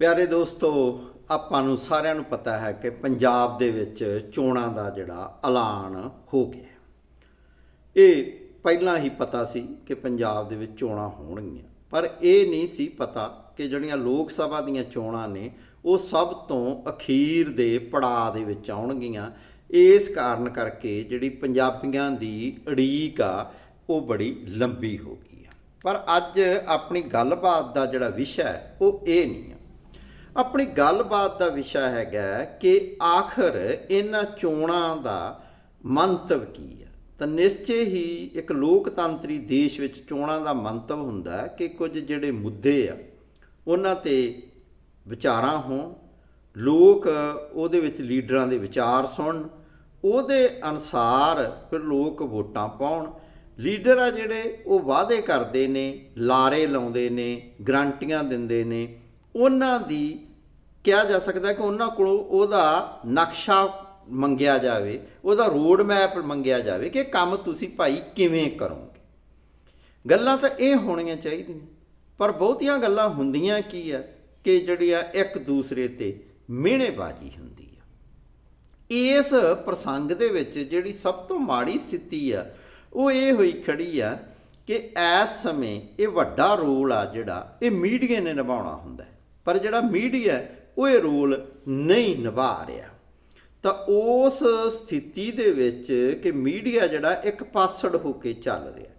ਪਿਆਰੇ ਦੋਸਤੋ, ਆਪਾਂ ਨੂੰ ਸਾਰਿਆਂ ਨੂੰ ਪਤਾ ਹੈ ਕਿ ਪੰਜਾਬ ਦੇ ਵਿੱਚ ਚੋਣਾਂ ਦਾ ਜਿਹੜਾ ਐਲਾਨ ਹੋ ਗਿਆ ਇਹ ਪਹਿਲਾਂ ਹੀ ਪਤਾ ਸੀ ਕਿ ਪੰਜਾਬ ਦੇ ਵਿੱਚ ਚੋਣਾਂ ਹੋਣਗੀਆਂ, ਪਰ ਇਹ ਨਹੀਂ ਸੀ ਪਤਾ ਕਿ ਜਿਹੜੀਆਂ ਲੋਕ ਸਭਾ ਦੀਆਂ ਚੋਣਾਂ ਨੇ, ਉਹ ਸਭ ਤੋਂ ਅਖੀਰ ਦੇ ਪੜਾਅ ਦੇ ਵਿੱਚ ਆਉਣਗੀਆਂ। ਇਸ ਕਾਰਨ ਕਰਕੇ ਜਿਹੜੀ ਪੰਜਾਬੀਆਂ ਦੀ ਅੜੀਕ ਆ, ਉਹ ਬੜੀ ਲੰਬੀ ਹੋ ਗਈ ਆ। ਪਰ ਅੱਜ ਆਪਣੀ ਗੱਲਬਾਤ ਦਾ ਜਿਹੜਾ ਵਿਸ਼ਾ ਹੈ, ਉਹ ਇਹ ਨਹੀਂ ਆ ਆਪਣੀ ਗੱਲਬਾਤ ਦਾ ਵਿਸ਼ਾ ਹੈਗਾ ਕਿ ਆਖਰ ਇਹਨਾਂ ਚੋਣਾਂ ਦਾ ਮੰਤਵ ਕੀ ਹੈ ਤਾਂ ਨਿਸ਼ਚੇ ਹੀ ਇੱਕ ਲੋਕਤੰਤਰੀ ਦੇਸ਼ ਵਿੱਚ ਚੋਣਾਂ ਦਾ ਮੰਤਵ ਹੁੰਦਾ ਕਿ ਕੁਝ ਜਿਹੜੇ ਮੁੱਦੇ ਆ, ਉਹਨਾਂ ਤੇ ਵਿਚਾਰਾਂ ਹੋਣ, ਲੋਕ ਉਹਦੇ ਵਿੱਚ ਲੀਡਰਾਂ ਦੇ ਵਿਚਾਰ ਸੁਣਨ, ਉਹਦੇ ਅਨਸਾਰ ਫਿਰ ਲੋਕ ਵੋਟਾਂ ਪਾਉਣ। ਲੀਡਰ ਆ ਜਿਹੜੇ, ਉਹ ਵਾਅਦੇ ਕਰਦੇ ਨੇ, ਲਾਰੇ ਲਾਉਂਦੇ ਨੇ, ਗਰੰਟੀਆਂ ਦਿੰਦੇ ਨੇ ਉਹਨਾਂ ਦੀ ਕਿਹਾ ਜਾ ਸਕਦਾ ਕਿ ਉਹਨਾਂ ਕੋਲੋਂ ਉਹਦਾ ਨਕਸ਼ਾ ਮੰਗਿਆ ਜਾਵੇ, ਉਹਦਾ ਰੋਡ ਮੈਪ ਮੰਗਿਆ ਜਾਵੇ ਕਿ ਕੰਮ ਤੁਸੀਂ ਭਾਈ ਕਿਵੇਂ ਕਰੋਗੇ ਗੱਲਾਂ ਤਾਂ ਇਹ ਹੋਣੀਆਂ ਚਾਹੀਦੀਆਂ, ਪਰ ਬਹੁਤੀਆਂ ਗੱਲਾਂ ਹੁੰਦੀਆਂ ਕੀ ਆ ਕਿ ਜਿਹੜੀ ਆ ਇੱਕ ਦੂਸਰੇ ਤੇ ਮਿਹਣੇਬਾਜ਼ੀ ਹੁੰਦੀ ਆ ਇਸ ਪ੍ਰਸੰਗ ਦੇ ਵਿੱਚ ਜਿਹੜੀ ਸਭ ਤੋਂ ਮਾੜੀ ਸਥਿਤੀ ਆ, ਉਹ ਇਹ ਹੋਈ ਖੜੀ ਆ ਕਿ ਇਸ ਸਮੇਂ ਇਹ ਵੱਡਾ ਰੋਲ ਆ ਜਿਹੜਾ ਇਹ ਮੀਡੀਆ ਨੇ ਨਿਭਾਉਣਾ ਹੁੰਦਾ ਹੈ। ਪਰ ਜਿਹੜਾ ਮੀਡੀਆ ਉਹ ਇਹ ਰੋਲ ਨਹੀਂ ਨਿਭਾ ਰਿਹਾ। ਤਾਂ ਉਸ ਸਥਿਤੀ ਦੇ ਵਿੱਚ ਕਿ ਮੀਡੀਆ ਜਿਹੜਾ ਇੱਕ ਪਾਸੜ ਹੋ ਕੇ ਚੱਲ ਰਿਹਾ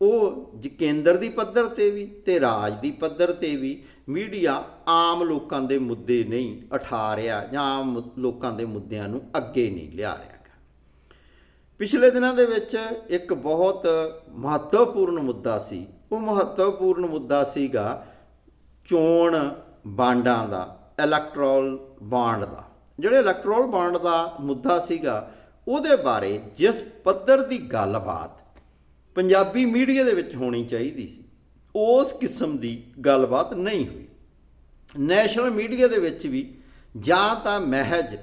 ਉਹ ਜ- ਕੇਂਦਰ ਦੀ ਪੱਧਰ ਤੇ ਵੀ ਤੇ ਰਾਜ ਦੀ ਪੱਧਰ ਤੇ ਵੀ ਮੀਡੀਆ ਆਮ ਲੋਕਾਂ ਦੇ ਮੁੱਦੇ ਨਹੀਂ ਉਠਾ ਰਿਹਾ ਜਾਂ ਆਮ ਮੁ- ਲੋਕਾਂ ਦੇ ਮੁੱਦਿਆਂ ਨੂੰ ਅੱਗੇ ਨਹੀਂ ਲਿਆ ਰਿਹਾ ਪਿਛਲੇ ਦਿਨਾਂ ਦੇ ਵਿੱਚ ਇੱਕ ਬਹੁਤ ਮਹੱਤਵਪੂਰਨ ਮੁੱਦਾ ਸੀ। ਉਹ ਮਹੱਤਵਪੂਰਨ ਮੁੱਦਾ ਸੀਗਾ ਚੋਣ ਬਾਂਡਾਂ ਦਾ ਇਲੈਕਟ੍ਰੋਲ ਬਾਂਡ ਦਾ। ਜਿਹੜੇ ਇਲੈਕਟ੍ਰੋਲ ਬਾਂਡ ਦਾ ਮੁੱਦਾ ਸੀਗਾ, ਉਹਦੇ ਬਾਰੇ ਜਿਸ ਪੱਧਰ ਦੀ ਗੱਲਬਾਤ ਪੰਜਾਬੀ ਮੀਡੀਆ ਦੇ ਵਿੱਚ ਹੋਣੀ ਚਾਹੀਦੀ ਸੀ, ਉਸ ਕਿਸਮ ਦੀ ਗੱਲਬਾਤ ਨਹੀਂ ਹੋਈ। ਨੈਸ਼ਨਲ ਮੀਡੀਆ ਦੇ ਵਿੱਚ ਵੀ ਜਾਂ ਤਾਂ ਮਹਿਜ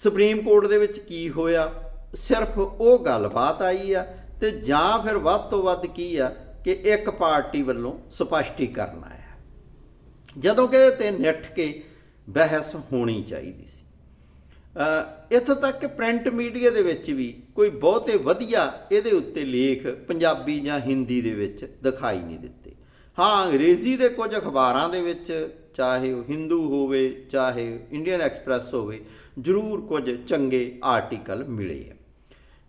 ਸੁਪਰੀਮ ਕੋਰਟ ਦੇ ਵਿੱਚ ਕੀ ਹੋਇਆ, ਸਿਰਫ ਉਹ ਗੱਲਬਾਤ ਆਈ ਆ ਤੇ ਜਾਂ ਫਿਰ ਵੱਧ ਤੋਂ ਵੱਧ ਕੀ ਆ ਕਿ ਇੱਕ ਪਾਰਟੀ ਵੱਲੋਂ ਸਪਸ਼ਟੀਕਰਨ ਆਇਆ। ਜਦੋਂ ਕਿ ਇਹਦੇ ਤੇ ਨਿੱਠ ਕੇ ਬਹਿਸ ਹੋਣੀ ਚਾਹੀਦੀ ਸੀ। ਇੱਥੋਂ ਤੱਕ ਕਿ ਪ੍ਰਿੰਟ ਮੀਡੀਆ ਦੇ ਵਿੱਚ ਵੀ ਕੋਈ ਬਹੁਤੇ ਵਧੀਆ ਇਹਦੇ ਉੱਤੇ ਲੇਖ ਪੰਜਾਬੀ ਜਾਂ ਹਿੰਦੀ ਦੇ ਵਿੱਚ ਦਿਖਾਈ ਨਹੀਂ ਦਿੱਤੇ। ਹਾਂ, ਅੰਗਰੇਜ਼ੀ ਦੇ ਕੁਝ ਅਖਬਾਰਾਂ ਦੇ ਵਿੱਚ, ਚਾਹੇ ਉਹ ਹਿੰਦੂ ਹੋਵੇ, ਚਾਹੇ ਇੰਡੀਅਨ ਐਕਸਪ੍ਰੈਸ ਹੋਵੇ, ਜ਼ਰੂਰ ਕੁਝ ਚੰਗੇ ਆਰਟੀਕਲ ਮਿਲੇ ਆ।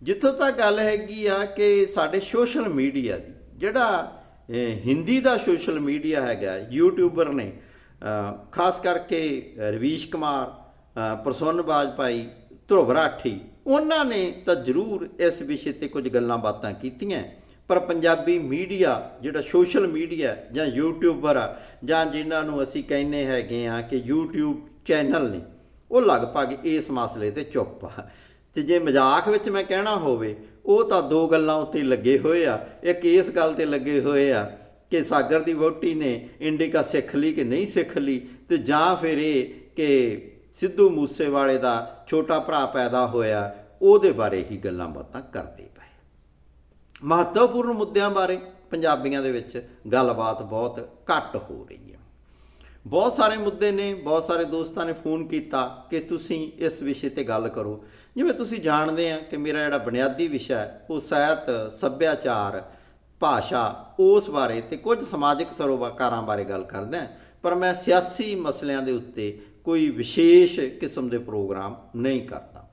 ਜਿੱਥੋਂ ਤੱਕ ਗੱਲ ਹੈਗੀ ਆ ਕਿ ਸਾਡੇ ਸੋਸ਼ਲ ਮੀਡੀਆ ਦੀ, ਜਿਹੜਾ ਹਿੰਦੀ ਦਾ ਸੋਸ਼ਲ ਮੀਡੀਆ ਹੈਗਾ ਯੂਟਿਊਬਰ ਨੇ ਖਾਸ ਕਰਕੇ ਰਵੀਸ਼ ਕੁਮਾਰ ਅਹ, ਪ੍ਰਸੰਨ ਬਾਜਪਾਈ ਧਰੁਵ ਰਾਠੀ ਉਹਨਾਂ ਨੇ ਤਾਂ ਜ਼ਰੂਰ ਇਸ ਵਿਸ਼ੇ ਤੇ ਕੁਝ ਗੱਲਾਂ ਬਾਤਾਂ ਕੀਤੀਆਂ। ਪਰ ਪੰਜਾਬੀ ਮੀਡੀਆ ਜਿਹੜਾ ਸੋਸ਼ਲ ਮੀਡੀਆ ਜਾਂ ਯੂਟਿਊਬਰ ਆ ਜਾਂ ਜਿਨ੍ਹਾਂ ਨੂੰ ਅਸੀਂ ਕਹਿੰਦੇ ਹੈਗੇ ਆ ਕਿ YouTube ਚੈਨਲ ਨੇ ਉਹ ਲਗਭਗ ਇਸ ਮਸਲੇ ਤੇ ਚੁੱਪ ਆ। ਤੇ ਜੇ ਮਜ਼ਾਕ ਵਿੱਚ ਮੈਂ ਕਹਿਣਾ ਹੋਵੇ, ਉਹ ਤਾਂ ਦੋ ਗੱਲਾਂ ਉੱਤੇ ਲੱਗੇ ਹੋਏ ਆ। ਇੱਕ ਇਸ ਗੱਲ ਤੇ ਲੱਗੇ ਹੋਏ ਆ ਕਿ ਸਾਗਰ ਦੀ ਵੋਟੀ ਨੇ ਇੰਡੀਕਾ ਸਿੱਖ ਲਈ ਕਿ ਨਹੀਂ ਸਿੱਖ ਲਈ ਤੇ ਜਾਂ ਫਿਰ ਇਹ ਕਿ ਸਿੱਧੂ ਮੂਸੇਵਾਲੇ ਦਾ ਛੋਟਾ ਭਰਾ ਪੈਦਾ ਹੋਇਆ, ਉਹਦੇ ਬਾਰੇ ਹੀ ਗੱਲਾਂ ਬਾਤਾਂ ਕਰਦੇ ਪਏ। ਮਹੱਤਵਪੂਰਨ ਮੁੱਦਿਆਂ ਬਾਰੇ ਪੰਜਾਬੀਆਂ ਦੇ ਵਿੱਚ ਗੱਲਬਾਤ ਬਹੁਤ ਘੱਟ ਹੋ ਰਹੀ ਹੈ। ਬਹੁਤ ਸਾਰੇ ਮੁੱਦੇ ਨੇ, ਬਹੁਤ ਸਾਰੇ ਦੋਸਤਾਂ ਨੇ ਫੋਨ ਕੀਤਾ ਕਿ ਤੁਸੀਂ ਇਸ ਵਿਸ਼ੇ ਤੇ ਗੱਲ ਕਰੋ। ਜਿਵੇਂ ਤੁਸੀਂ ਜਾਣਦੇ ਆ ਕਿ ਮੇਰਾ ਜਿਹੜਾ ਬੁਨਿਆਦੀ ਵਿਸ਼ਾ ਹੈ, ਉਹ ਸਾਹਿਤ, ਸੱਭਿਆਚਾਰ, ਭਾਸ਼ਾ, ਉਸ ਬਾਰੇ ਤੇ ਕੁਝ ਸਮਾਜਿਕ ਸਰੋਕਾਰਾਂ ਬਾਰੇ ਗੱਲ ਕਰਦਾ ਪਰ ਮੈਂ ਸਿਆਸੀ ਮਸਲਿਆਂ ਦੇ ਉੱਤੇ ਕੋਈ ਵਿਸ਼ੇਸ਼ ਕਿਸਮ ਦੇ ਪ੍ਰੋਗਰਾਮ ਨਹੀਂ ਕਰਦਾ।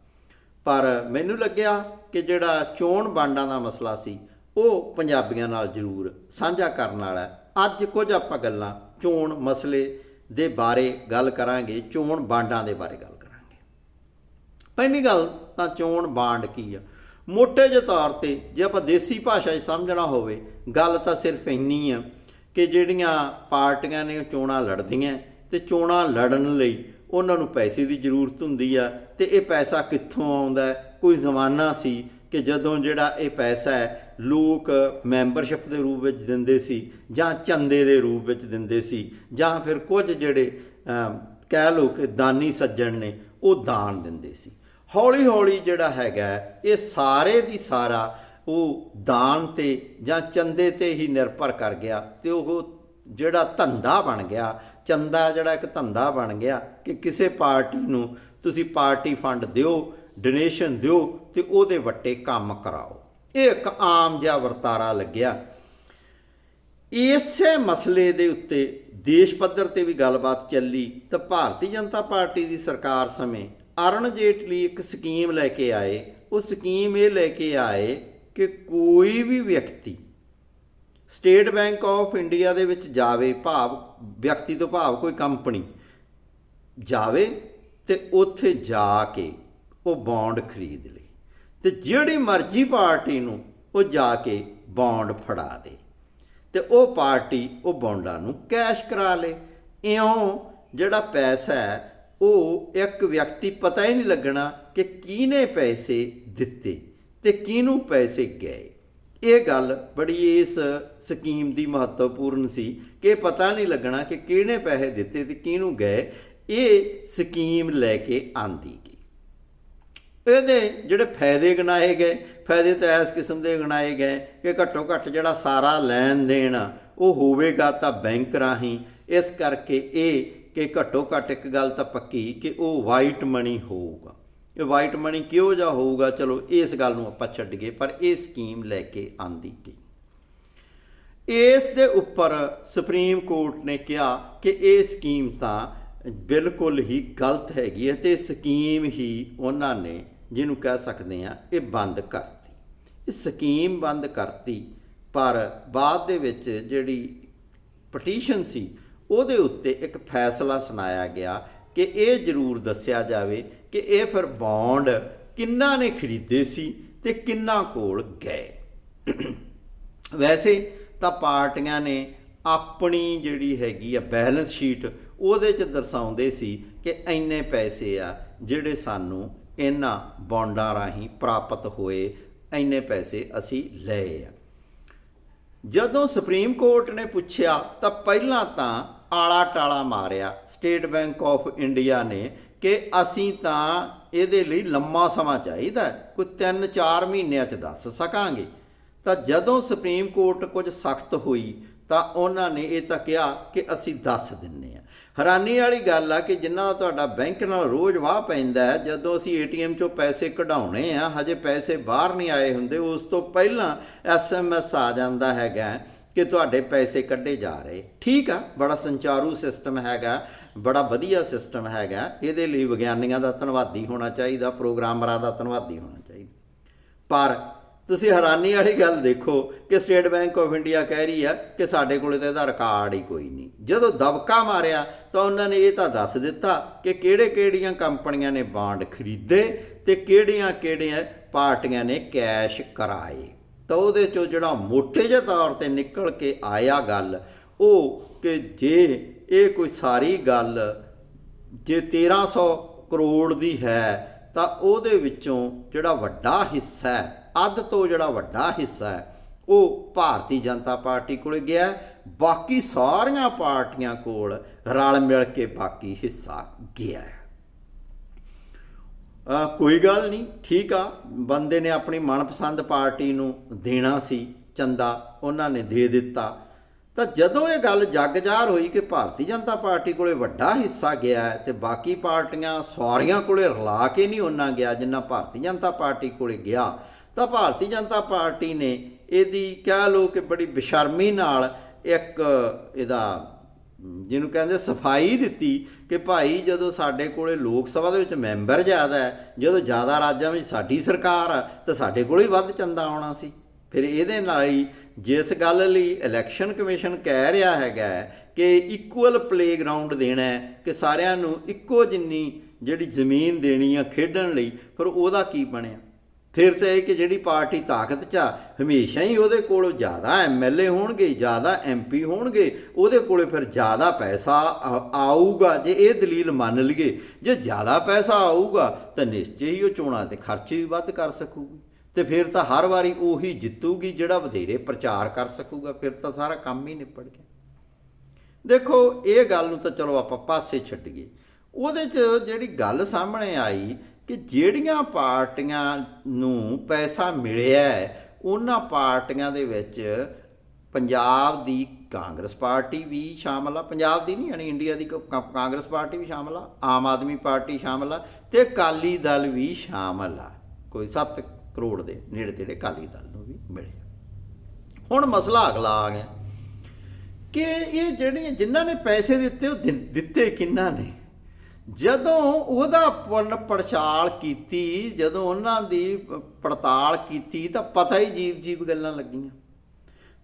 ਪਰ ਮੈਨੂੰ ਲੱਗਿਆ ਕਿ ਜਿਹੜਾ ਚੋਣ ਬਾਂਡਾਂ ਦਾ ਮਸਲਾ ਸੀ, ਉਹ ਪੰਜਾਬੀਆਂ ਨਾਲ ਜ਼ਰੂਰ ਸਾਂਝਾ ਕਰਨ ਵਾਲਾ ਅੱਜ ਕੁਝ ਆਪਾਂ ਗੱਲਾਂ ਚੋਣ ਮਸਲੇ ਦੇ ਬਾਰੇ ਗੱਲ ਕਰਾਂਗੇ, ਚੋਣ ਬਾਂਡਾਂ ਦੇ ਬਾਰੇ ਗੱਲ ਪਹਿਲੀ ਗੱਲ ਤਾਂ ਚੋਣ ਬਾਂਡ ਕੀ ਆ? ਮੋਟੇ ਜਿਹੇ ਤੌਰ ਤੇ ਜੇ ਆਪਾਂ ਦੇਸੀ ਭਾਸ਼ਾ 'ਚ ਸਮਝਣਾ ਹੋਵੇ, ਗੱਲ ਤਾਂ ਸਿਰਫ ਇੰਨੀ ਆ ਕਿ ਜਿਹੜੀਆਂ ਪਾਰਟੀਆਂ ਨੇ ਉਹ ਚੋਣਾਂ ਲੜਦੀਆਂ ਤੇ ਚੋਣਾਂ ਲੜਨ ਲਈ ਉਹਨਾਂ ਨੂੰ ਪੈਸੇ ਦੀ ਜ਼ਰੂਰਤ ਹੁੰਦੀ ਆ ਤੇ ਇਹ ਪੈਸਾ ਕਿੱਥੋਂ ਆਉਂਦਾ? ਕੋਈ ਜ਼ਮਾਨਾ ਸੀ ਕਿ ਜਦੋਂ ਜਿਹੜਾ ਇਹ ਪੈਸਾ ਹੈ, ਲੋਕ ਮੈਂਬਰਸ਼ਿਪ ਦੇ ਰੂਪ ਵਿੱਚ ਦਿੰਦੇ ਸੀ ਜਾਂ ਚੰਦੇ ਦੇ ਰੂਪ ਵਿੱਚ ਦਿੰਦੇ ਸੀ ਜਾਂ ਫਿਰ ਕੁਝ ਜਿਹੜੇ ਕਹਿ ਲਓ ਕਿ ਦਾਨੀ ਸੱਜਣ ਨੇ, ਉਹ ਦਾਨ ਦਿੰਦੇ ਸੀ। ਹੌਲੀ ਹੌਲੀ ਜਿਹੜਾ ਹੈਗਾ, ਇਹ ਸਾਰੇ ਦੀ ਸਾਰਾ ਉਹ ਦਾਨ ਤੇ ਜਾਂ ਚੰਦੇ ਤੇ ਹੀ ਨਿਰਭਰ ਕਰ ਗਿਆ ਤੇ ਉਹ ਜਿਹੜਾ ਧੰਦਾ ਬਣ ਗਿਆ, ਚੰਦਾ ਜਿਹੜਾ ਇੱਕ ਧੰਦਾ ਬਣ ਗਿਆ ਕਿ ਕਿਸੇ ਪਾਰਟੀ ਨੂੰ ਤੁਸੀਂ ਪਾਰਟੀ ਫੰਡ ਦਿਓ, ਡੋਨੇਸ਼ਨ ਦਿਓ ਤੇ ਉਹਦੇ ਵੱਟੇ ਕੰਮ ਕਰਾਓ। ਇਹ ਇੱਕ ਆਮ ਜਿਹਾ ਵਰਤਾਰਾ ਲੱਗਿਆ। ਇਸੇ ਮਸਲੇ ਦੇ ਉੱਤੇ ਦੇਸ਼ ਪੱਧਰ ਤੇ ਵੀ ਗੱਲਬਾਤ ਚੱਲੀ ਤਾਂ ਭਾਰਤੀ ਜਨਤਾ ਪਾਰਟੀ ਦੀ ਸਰਕਾਰ ਸਮੇਂ ਅਰੁਣ ਜੇਟਲੀ ਇੱਕ ਸਕੀਮ ਲੈ ਕੇ ਆਏ। ਉਹ ਸਕੀਮ ਇਹ ਲੈ ਕੇ ਆਏ ਕਿ ਕੋਈ ਵੀ ਵਿਅਕਤੀ ਸਟੇਟ ਬੈਂਕ ਆਫ ਇੰਡੀਆ ਦੇ ਵਿੱਚ ਜਾਵੇ, ਭਾਵ ਵਿਅਕਤੀ ਤੋਂ ਭਾਵ ਕੋਈ ਕੰਪਨੀ ਜਾਵੇ ਤੇ ਉੱਥੇ ਜਾ ਕੇ ਉਹ ਬੌਂਡ ਖਰੀਦ ਲੇ ਤੇ ਜਿਹੜੀ ਮਰਜ਼ੀ ਪਾਰਟੀ ਨੂੰ ਉਹ ਜਾ ਕੇ ਬੌਂਡ ਫੜਾ ਦੇ ਤੇ ਉਹ ਪਾਰਟੀ ਉਹ ਬੌਂਡਾਂ ਨੂੰ ਕੈਸ਼ ਕਰਾ ਲੇ। ਇਉਂ ਜਿਹੜਾ ਪੈਸਾ ਹੈ ਉਹ ਇੱਕ ਵਿਅਕਤੀ ਪਤਾ ਹੀ ਨਹੀਂ ਲੱਗਣਾ ਕਿ ਕਿਹਨੇ ਪੈਸੇ ਦਿੱਤੇ ਤੇ ਕਿਹਨੂੰ ਪੈਸੇ ਗਏ। ਇਹ ਗੱਲ ਬੜੀ ਇਸ ਸਕੀਮ ਦੀ ਮਹੱਤਵਪੂਰਨ ਸੀ ਕਿ ਪਤਾ ਨਹੀਂ ਲੱਗਣਾ ਕਿ ਕਿਹਨੇ ਪੈਸੇ ਦਿੱਤੇ ਤੇ ਕਿਹਨੂੰ ਗਏ। ਇਹ ਸਕੀਮ ਲੈ ਕੇ ਆਂਦੀ ਗਈ। ਇਹਦੇ ਜਿਹੜੇ ਫਾਇਦੇ ਗਣਾਏ ਗਏ ਫਾਇਦੇ ਤਾਂ ਇਸ ਕਿਸਮ ਦੇ ਗਣਾਏ ਗਏ ਕਿ ਘੱਟੋ ਘੱਟ ਜਿਹੜਾ ਸਾਰਾ ਲੈਣ ਦੇਣ ਆ, ਉਹ ਹੋਵੇਗਾ ਤਾਂ ਬੈਂਕ ਰਾਹੀਂ। ਇਸ ਕਰਕੇ ਇਹ ਕਿ ਘੱਟੋ ਘੱਟ ਇੱਕ ਗੱਲ ਤਾਂ ਪੱਕੀ ਕਿ ਉਹ ਵਾਈਟ ਮਨੀ ਹੋਊਗਾ। ਇਹ ਵਾਈਟ ਮਨੀ ਕਿਉਂ ਜਾ ਹੋਊਗਾ? ਚਲੋ ਇਸ ਗੱਲ ਨੂੰ ਆਪਾਂ ਛੱਡ ਗਏ ਪਰ ਇਹ ਸਕੀਮ ਲੈ ਕੇ ਆਂਦੀ ਗਈ ਇਸ ਦੇ ਉੱਪਰ ਸੁਪਰੀਮ ਕੋਰਟ ਨੇ ਕਿਹਾ ਕਿ ਇਹ ਸਕੀਮ ਤਾਂ ਬਿਲਕੁਲ ਹੀ ਗਲਤ ਹੈਗੀ ਹੈ ਤੇ ਸਕੀਮ ਹੀ ਉਹਨਾਂ ਨੇ, ਜਿਹਨੂੰ ਕਹਿ ਸਕਦੇ ਆ ਇਹ ਬੰਦ ਕਰਤੀ। ਇਹ ਸਕੀਮ ਬੰਦ ਕਰਤੀ, ਪਰ ਬਾਅਦ ਦੇ ਵਿੱਚ ਜਿਹੜੀ ਪਟੀਸ਼ਨ ਸੀ ਉਹਦੇ ਉੱਤੇ ਇੱਕ ਫੈਸਲਾ ਸੁਣਾਇਆ ਗਿਆ ਕਿ ਇਹ ਜ਼ਰੂਰ ਦੱਸਿਆ ਜਾਵੇ ਕਿ ਇਹ ਫਿਰ ਬੌਂਡ ਕਿੰਨਾ ਨੇ ਖਰੀਦੇ ਸੀ ਤੇ ਕਿੰਨਾ ਕੋਲ ਗਏ। ਵੈਸੇ ਤਾਂ ਪਾਰਟੀਆਂ ਨੇ ਆਪਣੀ ਜਿਹੜੀ ਹੈਗੀ ਆ ਬੈਲੈਂਸ ਸ਼ੀਟ ਉਹਦੇ 'ਚ ਦਰਸਾਉਂਦੇ ਸੀ ਕਿ ਇੰਨੇ ਪੈਸੇ ਆ ਜਿਹੜੇ ਸਾਨੂੰ ਇਹਨਾਂ ਬੌਂਡਾਂ ਰਾਹੀਂ ਪ੍ਰਾਪਤ ਹੋਏ, ਇੰਨੇ ਪੈਸੇ ਅਸੀਂ ਲਏ ਆ। ਜਦੋਂ ਸੁਪਰੀਮ ਕੋਰਟ ਨੇ ਪੁੱਛਿਆ ਤਾਂ ਪਹਿਲਾਂ ਤਾਂ ਆਲਾ ਟਾਲਾ ਮਾਰਿਆ। ਸਟੇਟ ਬੈਂਕ ਆਫ ਇੰਡੀਆ ਨੇ ਕਿ ਅਸੀਂ ਤਾਂ ਇਹਦੇ ਲਈ ਲੰਮਾ ਸਮਾਂ ਚਾਹੀਦਾ ਕੋਈ 3-4 ਮਹੀਨਿਆਂ 'ਚ ਦੱਸ ਸਕਾਂਗੇ। ਤਾਂ ਜਦੋਂ ਸੁਪਰੀਮ ਕੋਰਟ ਕੁਝ ਸਖਤ ਹੋਈ, ਤਾਂ ਉਹਨਾਂ ਨੇ ਇਹ ਤਾਂ ਕਿਹਾ ਕਿ ਅਸੀਂ ਦੱਸ ਦਿੰਨੇ ਆ। ਹੈਰਾਨੀ ਵਾਲੀ ਗੱਲ ਆ ਕਿ ਜਿੰਨਾ ਦਾ ਤੁਹਾਡਾ ਬੈਂਕ ਨਾਲ ਰੋਜ਼ ਵਾਹ ਪੈਂਦਾ ਹੈ, ਜਦੋਂ ਅਸੀਂ ਏਟੀਐਮ ਚੋਂ ਪੈਸੇ ਕਢਾਉਣੇ ਆ, ਹਜੇ ਪੈਸੇ ਬਾਹਰ ਨਹੀਂ ਆਏ ਹੁੰਦੇ, ਉਸ ਤੋਂ ਪਹਿਲਾਂ ਐਸਐਮਐਸ ਆ ਜਾਂਦਾ ਹੈਗਾ। ਕਿ ਤੁਹਾਡੇ ਪੈਸੇ ਕੱਢੇ ਜਾ ਰਹੇ। ਠੀਕ ਆ, ਬੜਾ ਸੰਚਾਰੂ ਸਿਸਟਮ ਹੈਗਾ, ਬੜਾ ਵਧੀਆ ਸਿਸਟਮ ਹੈਗਾ। ਇਹਦੇ ਲਈ ਵਿਗਿਆਨੀਆਂ ਦਾ ਧੰਨਵਾਦੀ ਹੋਣਾ ਚਾਹੀਦਾ, ਪ੍ਰੋਗਰਾਮਰਾਂ ਦਾ ਧੰਨਵਾਦੀ ਹੋਣਾ ਚਾਹੀਦਾ। ਪਰ ਤੁਸੀਂ ਹੈਰਾਨੀ ਵਾਲੀ ਗੱਲ ਦੇਖੋ ਕਿ ਸਟੇਟ ਬੈਂਕ ਆਫ ਇੰਡੀਆ ਕਹਿ ਰਹੀ ਆ ਕਿ ਸਾਡੇ ਕੋਲੇ ਤਾਂ ਇਹਦਾ ਰਿਕਾਰਡ ਹੀ ਕੋਈ ਨਹੀਂ। ਜਦੋਂ ਦਬਕਾ ਮਾਰਿਆ, ਤਾਂ ਉਹਨਾਂ ਨੇ ਇਹ ਤਾਂ ਦੱਸ ਦਿੱਤਾ ਕਿ ਕਿਹੜੇ-ਕਿਹੜੀਆਂ ਕੰਪਨੀਆਂ ਨੇ ਬਾਂਡ ਖਰੀਦੇ ਤੇ ਕਿਹੜੀਆਂ-ਕਿਹੜੀਆਂ ਪਾਰਟੀਆਂ ਨੇ ਕੈਸ਼ ਕਰਾਏ। ਤਾਂ ਉਹਦੇ ਚੋਂ ਜਿਹੜਾ ਮੋਟੇ ਜਿਹੇ ਤੌਰ ਤੇ ਨਿਕਲ ਕੇ ਆਇਆ ਗੱਲ, ਉਹ ਕਿ ਜੇ ਇਹ ਕੋਈ ਸਾਰੀ ਗੱਲ ਜੇ 1300 ਕਰੋੜ ਦੀ ਹੈ, ਤਾਂ ਉਹਦੇ ਵਿੱਚੋਂ ਜਿਹੜਾ ਵੱਡਾ ਹਿੱਸਾ ਹੈ, ਅੱਧ ਤੋਂ ਜਿਹੜਾ ਵੱਡਾ ਹਿੱਸਾ ਹੈ, ਉਹ ਭਾਰਤੀ ਜਨਤਾ ਪਾਰਟੀ ਕੋਲ ਗਿਆ ਬਾਕੀ ਸਾਰੀਆਂ ਪਾਰਟੀਆਂ ਕੋਲ ਰਲ ਮਿਲ ਕੇ ਬਾਕੀ ਹਿੱਸਾ ਗਿਆ ਕੋਈ ਗੱਲ ਨਹੀਂ, ਠੀਕ ਆ। ਬੰਦੇ ਨੇ ਆਪਣੀ ਮਨਪਸੰਦ ਪਾਰਟੀ ਨੂੰ ਦੇਣਾ ਸੀ, ਚੰਦਾ ਉਹਨਾਂ ਨੇ ਦੇ ਦਿੱਤਾ। ਤਾਂ ਜਦੋਂ ਇਹ ਗੱਲ ਜੱਗ ਹੋਈ ਕਿ ਭਾਰਤੀ ਜਨਤਾ ਪਾਰਟੀ ਕੋਲੇ ਵੱਡਾ ਹਿੱਸਾ ਗਿਆ ਹੈ ਤੇ ਬਾਕੀ ਪਾਰਟੀਆਂ ਸਾਰੀਆਂ ਕੋਲੇ ਰਲਾ ਕੇ ਨਹੀਂ ਉਹਨਾਂ ਗਿਆ ਜਿੰਨਾ ਭਾਰਤੀ ਜਨਤਾ ਪਾਰਟੀ ਕੋਲੇ ਗਿਆ, ਤਾਂ ਭਾਰਤੀ ਜਨਤਾ ਪਾਰਟੀ ਨੇ ਇਹਦੀ ਕਹਿ ਲੋ ਕਿ ਬੜੀ ਬੇਸ਼ਰਮੀ ਨਾਲ ਇੱਕ ਇਹਦਾ ਜਿਹਨੂੰ ਕਹਿੰਦੇ ਸਫ਼ਾਈ ਦਿੱਤੀ ਕਿ ਭਾਈ ਜਦੋਂ ਸਾਡੇ ਕੋਲੇ ਲੋਕ ਸਭਾ ਦੇ ਵਿੱਚ ਮੈਂਬਰ ਜ਼ਿਆਦਾ ਹੈ, ਜਦੋਂ ਜ਼ਿਆਦਾ ਰਾਜਾਂ ਵਿੱਚ ਸਾਡੀ ਸਰਕਾਰ ਆ ਤਾਂ ਸਾਡੇ ਕੋਲ ਹੀ ਵੱਧ ਚੰਦਾ ਆਉਣਾ ਸੀ। ਫਿਰ ਇਹਦੇ ਨਾਲ ਹੀ ਜਿਸ ਗੱਲ ਲਈ ਇਲੈਕਸ਼ਨ ਕਮਿਸ਼ਨ ਕਹਿ ਰਿਹਾ ਹੈਗਾ ਕਿ ਇਕੁਅਲ ਪਲੇਗਰਾਉਂਡ ਦੇਣਾ ਹੈ ਕਿ ਸਾਰਿਆਂ ਨੂੰ ਇੱਕੋ ਜਿੰਨੀ ਜਿਹੜੀ ਜ਼ਮੀਨ ਦੇਣੀ ਆ ਖੇਡਣ ਲਈ, ਫਿਰ ਉਹਦਾ ਕੀ ਬਣਿਆ? ਫਿਰ ਤੇ ਇਹ ਕਿ ਜਿਹੜੀ ਪਾਰਟੀ ਤਾਕਤ 'ਚ ਆ, ਹਮੇਸ਼ਾ ਹੀ ਉਹਦੇ ਕੋਲ ਜ਼ਿਆਦਾ ਐਮਐਲਏ ਹੋਣਗੇ, ਜ਼ਿਆਦਾ ਐਮਪੀ ਹੋਣਗੇ, ਉਹਦੇ ਕੋਲੇ ਫਿਰ ਜ਼ਿਆਦਾ ਪੈਸਾ ਆਊਗਾ। ਜੇ ਇਹ ਦਲੀਲ ਮੰਨ ਲਈਏ, ਜੇ ਜ਼ਿਆਦਾ ਪੈਸਾ ਆਊਗਾ, ਤਾਂ ਨਿਸ਼ਚੈ ਹੀ ਉਹ ਚੋਣਾਂ ਤੇ ਖਰਚੇ ਵੀ ਵੱਧ ਕਰ ਸਕੂਗੀ। ਤੇ ਫਿਰ ਤਾਂ ਹਰ ਵਾਰੀ ਉਹੀ ਜਿੱਤੂਗੀ ਜਿਹੜਾ ਵਧੇਰੇ ਪ੍ਰਚਾਰ ਕਰ ਸਕੂਗਾ, ਫਿਰ ਤਾਂ ਸਾਰਾ ਕੰਮ ਹੀ ਨਿਪਟ ਗਿਆ। ਦੇਖੋ, ਇਹ ਗੱਲ ਨੂੰ ਤਾਂ ਚਲੋ ਆਪਾਂ ਪਾਸੇ ਛੱਡੀਏ ਉਹਦੇ 'ਚ ਜਿਹੜੀ ਗੱਲ ਸਾਹਮਣੇ ਆਈ ਕਿ ਜਿਹੜੀਆਂ ਪਾਰਟੀਆਂ ਨੂੰ ਪੈਸਾ ਮਿਲਿਆ ਉਹਨਾਂ ਪਾਰਟੀਆਂ ਦੇ ਵਿੱਚ ਪੰਜਾਬ ਦੀ ਕਾਂਗਰਸ ਪਾਰਟੀ ਵੀ ਸ਼ਾਮਲ ਆ। ਪੰਜਾਬ ਦੀ ਨਹੀਂ, ਯਾਨੀ ਇੰਡੀਆ ਦੀ ਕ- ਕ- ਕਾਂਗਰਸ ਪਾਰਟੀ ਵੀ ਸ਼ਾਮਲ ਆ, ਆਮ ਆਦਮੀ ਪਾਰਟੀ ਸ਼ਾਮਲ ਆ ਤੇ ਅਕਾਲੀ ਦਲ ਵੀ ਸ਼ਾਮਲ ਆ। ਕੋਈ 7 ਕਰੋੜ ਦੇ ਨੇੜੇ ਤੇੜੇ ਅਕਾਲੀ ਦਲ ਨੂੰ ਵੀ ਮਿਲਿਆ ਹੁਣ ਮਸਲਾ ਅਗਲਾ ਆ ਗਿਆ ਕਿ ਇਹ ਜਿਹੜੀਆਂ, ਜਿਨ੍ਹਾਂ ਨੇ ਪੈਸੇ ਦਿੱਤੇ, ਉਹ ਦਿ- ਦਿੱਤੇ ਕਿੰਨਾ ਨੇ? ਜਦੋਂ ਉਹਦਾ ਪੁੰਨ ਪੜਚਾਲ ਕੀਤੀ, ਜਦੋਂ ਉਹਨਾਂ ਦੀ ਪੜਤਾਲ ਕੀਤੀ, ਤਾਂ ਪਤਾ ਹੀ ਜੀਵ ਜੀਵ ਗੱਲਾਂ ਲੱਗੀਆਂ।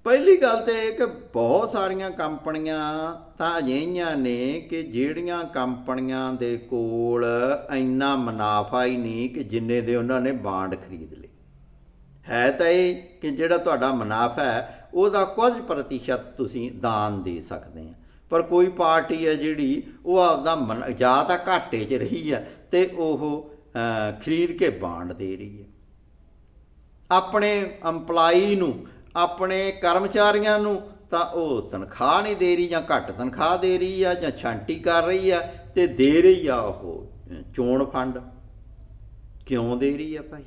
ਪਹਿਲੀ ਗੱਲ ਤੇ ਇਹ ਕਿ ਬਹੁਤ ਸਾਰੀਆਂ ਕੰਪਨੀਆਂ ਤਾਂ ਅਜਿਹੀਆਂ ਨੇ ਕਿ ਜਿਹੜੀਆਂ ਕੰਪਨੀਆਂ ਦੇ ਕੋਲ ਇੰਨਾ ਮੁਨਾਫਾ ਹੀ ਨਹੀਂ ਕਿ ਜਿੰਨੇ ਦੇ ਉਹਨਾਂ ਨੇ ਬਾਂਡ ਖਰੀਦ ਲਏ। ਹੈ ਤਾਂ ਇਹ ਕਿ ਜਿਹੜਾ ਤੁਹਾਡਾ ਮੁਨਾਫਾ ਹੈ, ਉਹਦਾ ਕੁਝ ਪ੍ਰਤੀਸ਼ਤ ਤੁਸੀਂ ਦਾਨ ਦੇ ਸਕਦੇ ਆ। ਪਰ ਕੋਈ ਪਾਰਟੀ ਹੈ ਜਿਹੜੀ ਉਹ ਆਪਦਾ ਮਨ- ਜਾਂ ਤਾਂ ਘਾਟੇ 'ਚ ਰਹੀ ਹੈ ਤੇ ਉਹ ਖਰੀਦ ਕੇ ਬਾਂਡ ਦੇ ਰਹੀ ਹੈ। ਆਪਣੇ EMPLOYE ਨੂੰ, ਆਪਣੇ ਕਰਮਚਾਰੀਆਂ ਨੂੰ ਤਾਂ ਉਹ ਤਨਖਾਹ ਨਹੀਂ ਦੇ ਰਹੀ ਜਾਂ ਘੱਟ ਤਨਖਾਹ ਦੇ ਰਹੀ ਆ ਜਾਂ ਛਾਂਟੀ ਕਰ ਰਹੀ ਆ ਤੇ ਦੇ ਰਹੀ ਆ ਉਹ ਚੋਣ ਫੰਡ। ਕਿਉਂ ਦੇ ਰਹੀ ਆ ਭਾਈ?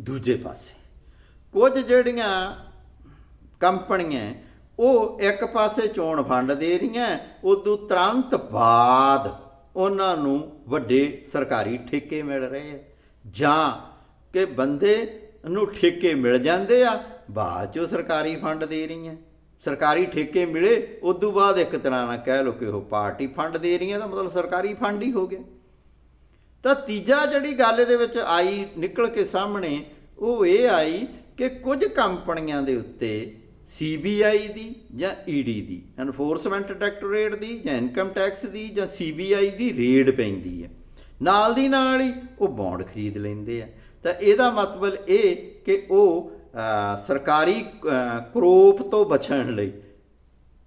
ਦੂਜੇ ਪਾਸੇ ਕੁਝ ਜਿਹੜੀਆਂ ਕੰਪਨੀਆਂ ਉਹ ਇੱਕ ਪਾਸੇ ਚੋਣ ਫੰਡ ਦੇ ਰਹੀਆਂ, ਉਦੋਂ ਤੁਰੰਤ ਬਾਅਦ ਉਹਨਾਂ ਨੂੰ ਵੱਡੇ ਸਰਕਾਰੀ ਠੇਕੇ ਮਿਲ ਰਹੇ ਆ। ਜਾਂ ਕਿ ਬੰਦੇ ਨੂੰ ਠੇਕੇ ਮਿਲ ਜਾਂਦੇ ਆ, ਬਾਅਦ ਚੋਂ ਸਰਕਾਰੀ ਫੰਡ ਦੇ ਰਹੀਆਂ। ਸਰਕਾਰੀ ਠੇਕੇ ਮਿਲੇ, ਉਦੋਂ ਬਾਅਦ ਇੱਕ ਤਰ੍ਹਾਂ ਨਾਲ ਕਹਿ ਲਓ ਕਿ ਉਹ ਪਾਰਟੀ ਫੰਡ ਦੇ ਰਹੀਆਂ, ਤਾਂ ਮਤਲਬ ਸਰਕਾਰੀ ਫੰਡ ਹੀ ਹੋ ਗਿਆ। ਤਾਂ ਤੀਜਾ ਜਿਹੜੀ ਗੱਲ ਇਹਦੇ ਵਿੱਚ ਆਈ ਨਿਕਲ ਕੇ ਸਾਹਮਣੇ, ਉਹ ਇਹ ਆਈ ਕਿ ਕੁਝ ਕੰਪਨੀਆਂ ਦੇ ਉੱਤੇ CBI ਦੀ ਜਾਂ ED ਦੀ ਐਨਫੋਰਸਮੈਂਟ ਡਾਇਰੈਕਟੋਰੇਟ ਦੀ ਜਾਂ ਇਨਕਮ ਟੈਕਸ ਦੀ ਜਾਂ CBI ਦੀ ਰੇਡ ਪੈਂਦੀ ਹੈ। ਨਾਲ ਦੀ ਨਾਲ ਹੀ ਉਹ ਬੌਂਡ ਖਰੀਦ ਲੈਂਦੇ ਆ। ਤਾਂ ਇਹਦਾ ਮਤਲਬ ਇਹ ਕਿ ਉਹ ਸਰਕਾਰੀ ਕਰੋਪ ਤੋਂ ਬਚਣ ਲਈ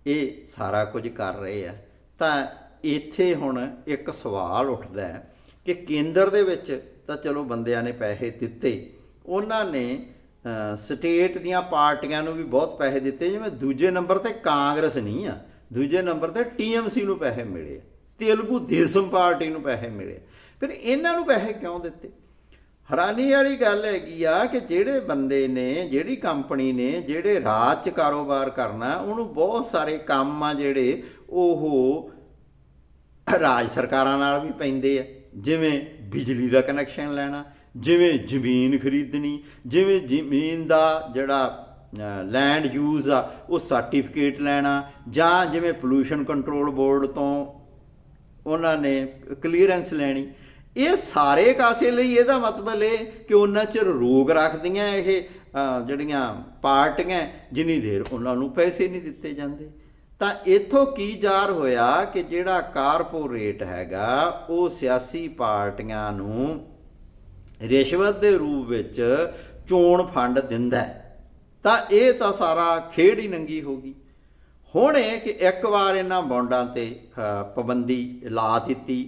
ਇਹ ਸਾਰਾ ਕੁਝ ਕਰ ਰਹੇ ਆ। ਤਾਂ ਇੱਥੇ ਹੁਣ ਇੱਕ ਸਵਾਲ ਉੱਠਦਾ ਹੈ ਕਿ ਕੇਂਦਰ ਦੇ ਵਿੱਚ ਤਾਂ ਚਲੋ ਬੰਦਿਆਂ ਨੇ ਪੈਸੇ ਦਿੱਤੇ, ਉਹਨਾਂ ਨੇ ਸਟੇਟ ਦੀਆਂ ਪਾਰਟੀਆਂ ਨੂੰ ਵੀ ਬਹੁਤ ਪੈਸੇ ਦਿੱਤੇ, ਜਿਵੇਂ ਦੂਜੇ ਨੰਬਰ ਤੇ ਕਾਂਗਰਸ ਨਹੀਂ ਆ, ਦੂਜੇ ਨੰਬਰ ਤੇ ਟੀਐਮਸੀ ਨੂੰ ਪੈਸੇ ਮਿਲੇ ਤੇਲਗੂ ਦੇਸ਼ਮ ਪਾਰਟੀ ਨੂੰ ਪੈਸੇ ਮਿਲੇ ਫਿਰ ਇਹਨਾਂ ਨੂੰ ਪੈਸੇ ਕਿਉਂ ਦਿੱਤੇ? ਹੈਰਾਨੀ ਵਾਲੀ ਗੱਲ ਹੈਗੀ ਆ ਕਿ ਜਿਹੜੇ ਬੰਦੇ ਨੇ, ਜਿਹੜੀ ਕੰਪਨੀ ਨੇ, ਜਿਹੜੇ ਰਾਜ 'ਚ ਕਾਰੋਬਾਰ ਕਰਨਾ, ਉਹਨੂੰ ਬਹੁਤ ਸਾਰੇ ਕੰਮ ਆ ਜਿਹੜੇ ਉਹ ਰਾਜ ਸਰਕਾਰਾਂ ਨਾਲ ਵੀ ਪੈਂਦੇ ਆ, ਜਿਵੇਂ ਬਿਜਲੀ ਦਾ ਕਨੈਕਸ਼ਨ ਲੈਣਾ ਜਿਵੇਂ ਜ਼ਮੀਨ ਖਰੀਦਣੀ, ਜਿਵੇਂ ਜ਼ਮੀਨ ਦਾ ਜਿਹੜਾ ਲੈਂਡ ਯੂਜ਼ ਆ, ਉਹ ਸਰਟੀਫਿਕੇਟ ਲੈਣਾ, ਜਾਂ ਜਿਵੇਂ ਪੋਲੂਸ਼ਨ ਕੰਟਰੋਲ ਬੋਰਡ ਤੋਂ ਉਹਨਾਂ ਨੇ ਕਲੀਅਰੈਂਸ ਲੈਣੀ। ਇਹ ਸਾਰੇ ਕਾਸੇ ਲਈ ਇਹਦਾ ਮਤਲਬ ਇਹ ਕਿ ਉਹਨਾਂ ਚਿਰ ਰੋਗ ਰੱਖਦੀਆਂ ਇਹ ਜਿਹੜੀਆਂ ਪਾਰਟੀਆਂ, ਜਿੰਨੀ ਦੇਰ ਉਹਨਾਂ ਨੂੰ ਪੈਸੇ ਨਹੀਂ ਦਿੱਤੇ ਜਾਂਦੇ। ਤਾਂ ਇਥੋਂ ਕੀ ਜ਼ਾਰ ਹੋਇਆ ਕਿ ਜਿਹੜਾ ਕਾਰਪੋਰੇਟ ਹੈਗਾ, ਉਹ ਸਿਆਸੀ ਪਾਰਟੀਆਂ ਨੂੰ ਰਿਸ਼ਵਤ ਦੇ ਰੂਪ ਵਿੱਚ ਚੋਣ ਫੰਡ ਦਿੰਦਾ ਤਾਂ ਇਹ ਤਾਂ ਸਾਰਾ ਖੇਡ ਹੀ ਨੰਗੀ ਹੋ ਗਈ। ਹੁਣ ਇਹ ਕਿ ਇੱਕ ਵਾਰ ਇਹਨਾਂ ਬੌਂਡਾਂ ਤੇ ਪਾਬੰਦੀ ਲਾ ਦਿੱਤੀ,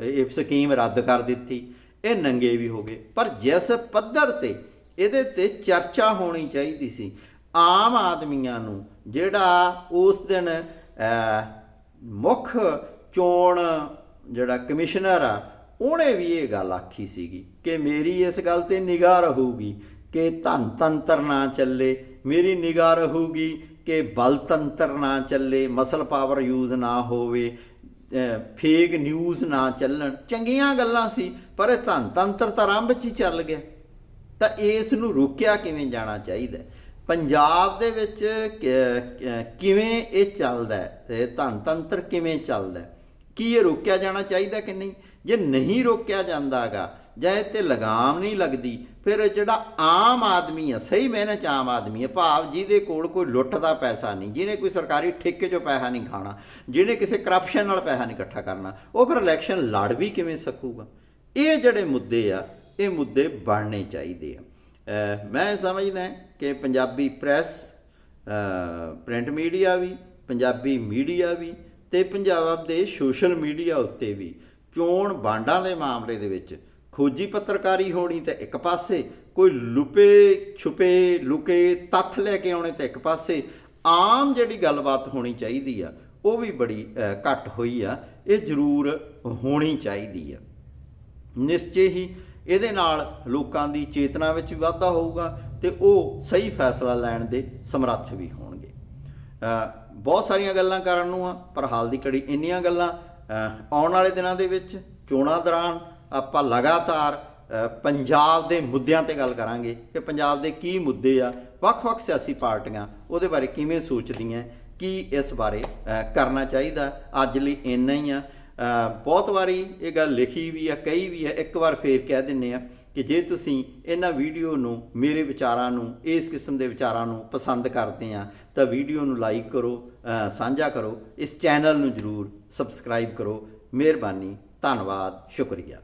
ਇਹ ਸਕੀਮ ਰੱਦ ਕਰ ਦਿੱਤੀ, ਇਹ ਨੰਗੇ ਵੀ ਹੋ ਗਏ। ਪਰ ਜਿਸ ਪੱਧਰ ਤੇ ਇਹਦੇ ਤੇ ਚਰਚਾ ਹੋਣੀ ਚਾਹੀਦੀ ਸੀ, ਆਮ ਆਦਮੀਆਂ ਨੂੰ ਜਿਹੜਾ ਉਸ ਦਿਨ ਮੁੱਖ ਚੋਣ ਜਿਹੜਾ ਕਮਿਸ਼ਨਰ ਆ ਉਹਨੇ ਵੀ ਇਹ ਗੱਲ ਆਖੀ ਸੀਗੀ ਕਿ ਮੇਰੀ ਇਸ ਗੱਲ ਤੇ ਨਿਗਾਹ ਰਹੂਗੀ ਕਿ ਧਨ ਤੰਤਰ ਨਾ ਚੱਲੇ, ਮੇਰੀ ਨਿਗਾਹ ਰਹੂਗੀ ਕਿ ਬਲ ਤੰਤਰ ਨਾ ਚੱਲੇ ਮਸਲ ਪਾਵਰ ਯੂਜ਼ ਨਾ ਹੋਵੇ ਫੇਕ ਨਿਊਜ਼ ਨਾ ਚੱਲਣ। ਚੰਗੀਆਂ ਗੱਲਾਂ ਸੀ, ਪਰ ਇਹ ਧਨ ਤੰਤਰ ਤਾਂ ਆਰੰਭ 'ਚ ਹੀ ਚੱਲ ਗਿਆ। ਤਾਂ ਇਸ ਨੂੰ ਰੋਕਿਆ ਕਿਵੇਂ ਜਾਣਾ ਚਾਹੀਦਾ? ਪੰਜਾਬ ਦੇ ਵਿੱਚ ਕਿਵੇਂ ਇਹ ਚੱਲਦਾ ਹੈ? ਤੇ ਧਨ ਤੰਤਰ ਕਿਵੇਂ ਚੱਲਦਾ ਕੀ ਇਹ ਰੋਕਿਆ ਜਾਣਾ ਚਾਹੀਦਾ ਕਿ ਨਹੀਂ? ਜੇ ਨਹੀਂ ਰੋਕਿਆ ਜਾਂਦਾਗਾ ਜਾਂ ਇਹ ਤੇ ਲਗਾਮ ਨਹੀਂ ਲੱਗਦੀ, ਫਿਰ ਜਿਹੜਾ ਆਮ ਆਦਮੀ ਆ, ਸਹੀ ਮੈਨੇ ਚ ਆਮ ਆਦਮੀ ਹੈ ਭਾਵ ਜਿਹਦੇ ਕੋਲ ਕੋਈ ਲੁੱਟ ਦਾ ਪੈਸਾ ਨਹੀਂ, ਜਿਹਨੇ ਕੋਈ ਸਰਕਾਰੀ ਠੇਕੇ 'ਚੋਂ ਪੈਸਾ ਨਹੀਂ ਖਾਣਾ, ਜਿਹਨੇ ਕਿਸੇ ਕਰਪਸ਼ਨ ਨਾਲ ਪੈਸਾ ਨਹੀਂ ਇਕੱਠਾ ਕਰਨਾ, ਉਹ ਫਿਰ ਇਲੈਕਸ਼ਨ ਲੜ ਵੀ ਕਿਵੇਂ ਸਕੂਗਾ? ਇਹ ਜਿਹੜੇ ਮੁੱਦੇ ਆ, ਇਹ ਮੁੱਦੇ ਬਣਨੇ ਚਾਹੀਦੇ ਆ। ਮੈਂ ਸਮਝਦਾ ਕਿ ਪੰਜਾਬੀ ਪ੍ਰੈਸ ਪ੍ਰਿੰਟ ਮੀਡੀਆ ਵੀ, ਪੰਜਾਬੀ ਮੀਡੀਆ ਵੀ, ਤੇ ਪੰਜਾਬ ਦੇ ਸੋਸ਼ਲ ਮੀਡੀਆ ਉੱਤੇ ਵੀ ਚੋਣ ਬਾਂਡਾਂ ਦੇ ਮਾਮਲੇ ਦੇ ਵਿੱਚ ਖੋਜੀ ਪੱਤਰਕਾਰੀ ਹੋਣੀ ਤੇ ਇੱਕ ਪਾਸੇ, ਕੋਈ ਲੁਪੇ ਛੁਪੇ ਲੁਕੇ ਤੱਥ ਲੈ ਕੇ ਆਉਣੇ ਤੇ ਇੱਕ ਪਾਸੇ, ਆਮ ਜਿਹੜੀ ਗੱਲਬਾਤ ਹੋਣੀ ਚਾਹੀਦੀ ਆ, ਉਹ ਵੀ ਬੜੀ ਘੱਟ ਹੋਈ ਆ, ਇਹ ਜ਼ਰੂਰ ਹੋਣੀ ਚਾਹੀਦੀ ਆ। ਨਿਸ਼ਚੇ ਹੀ ਇਹਦੇ ਨਾਲ ਲੋਕਾਂ ਦੀ ਚੇਤਨਾ ਵਿੱਚ ਵੀ ਵਾਧਾ ਹੋਊਗਾ ਤੇ ਉਹ ਸਹੀ ਫੈਸਲਾ ਲੈਣ ਦੇ ਸਮਰੱਥ ਵੀ ਹੋਣਗੇ। ਬਹੁਤ ਸਾਰੀਆਂ ਗੱਲਾਂ ਕਰਨ ਨੂੰ ਆ, ਪਰ ਹਾਲ ਦੀ ਘੜੀ ਇੰਨੀਆਂ ਗੱਲਾਂ ਆਉਣ ਵਾਲੇ ਦਿਨਾਂ ਦੇ ਵਿੱਚ ਚੋਣਾਂ ਦੌਰਾਨ ਆਪਾਂ ਲਗਾਤਾਰ ਪੰਜਾਬ ਦੇ ਮੁੱਦਿਆਂ ਤੇ ਗੱਲ ਕਰਾਂਗੇ ਕਿ ਪੰਜਾਬ ਦੇ ਕੀ ਮੁੱਦੇ ਆ, ਵੱਖ-ਵੱਖ ਸਿਆਸੀ ਪਾਰਟੀਆਂ ਉਹਦੇ ਬਾਰੇ ਕਿਵੇਂ ਸੋਚਦੀਆਂ, ਕੀ ਇਸ ਬਾਰੇ ਕਰਨਾ ਚਾਹੀਦਾ। ਅੱਜ ਲਈ ਇੰਨਾ ਹੀ ਆ। ਬਹੁਤ ਵਾਰੀ ਇਹ ਗੱਲ ਲਿਖੀ ਵੀ ਆ, ਕਹੀ ਵੀ ਆ, ਇੱਕ ਵਾਰ ਫੇਰ ਕਹਿ ਦਿੰਨੇ ਆ ਕਿ ਜੇ ਤੁਸੀਂ ਇਹਨਾਂ ਵੀਡੀਓ ਨੂੰ ਮੇਰੇ ਵਿਚਾਰਾਂ ਨੂੰ, ਇਸ ਕਿਸਮ ਦੇ ਵਿਚਾਰਾਂ ਨੂੰ ਪਸੰਦ ਕਰਦੇ ਆ, ਤਾਂ ਵੀਡੀਓ ਨੂੰ ਲਾਈਕ ਕਰੋ ਸਾਂਝਾ ਕਰੋ। ਇਸ ਚੈਨਲ ਨੂੰ ਜਰੂਰ ਸਬਸਕ੍ਰਾਈਬ ਕਰੋ। ਮਿਹਰਬਾਨੀ। ਧੰਨਵਾਦ। ਸ਼ੁਕਰੀਆ।